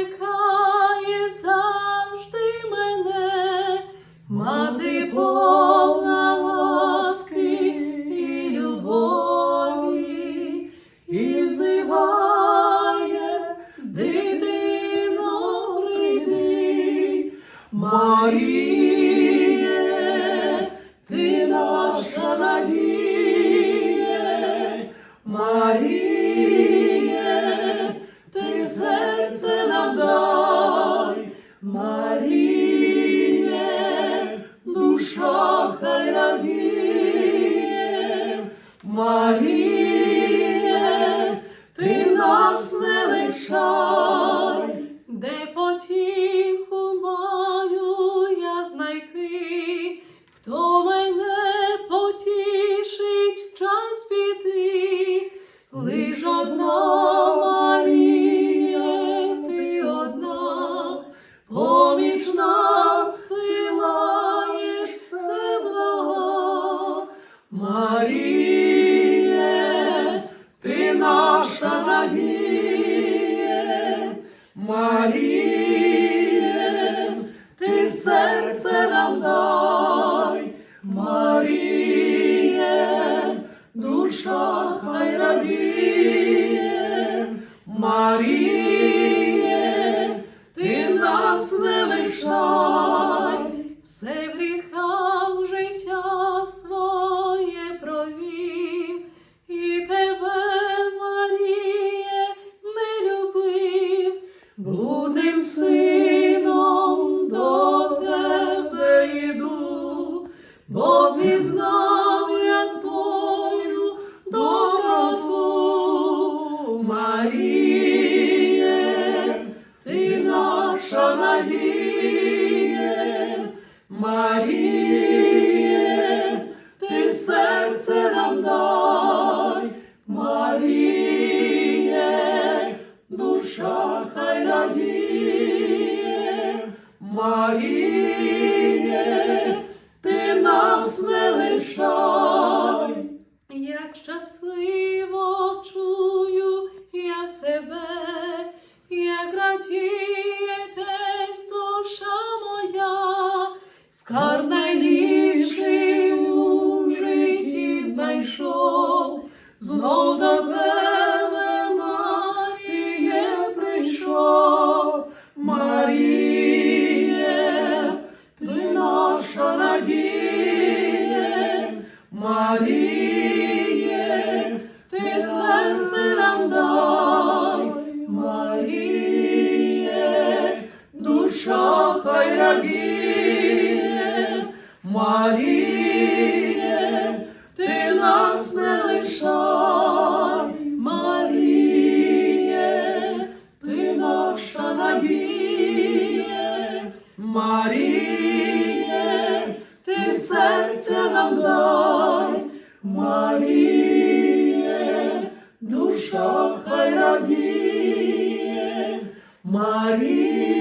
плекає завжди мене, мати повна ласки і любові, і взиває дитино прийди, Марія. Душа хай радіє, Маріє, ти нас не лишай, де потіху маю я знайти, хто мене потішить в час біди, лиш одна наша надія, Маріє, ти серце нам дай, Маріє, душа хай радіє, Маріє, ти нас не лишай, Маріє, ти серце нам дай, Маріє, душа хай радіє, Маріє, ти нас не лишай. Найліпший у знайшов, знов до прийшов, Маріє, ти наша надія, Маріє, ти серце нам дай, Маріє, ти нас не лишай, Маріє, ти наша надія, Маріє, ти серце нам дай, Маріє, душа хай радіє, Маріє.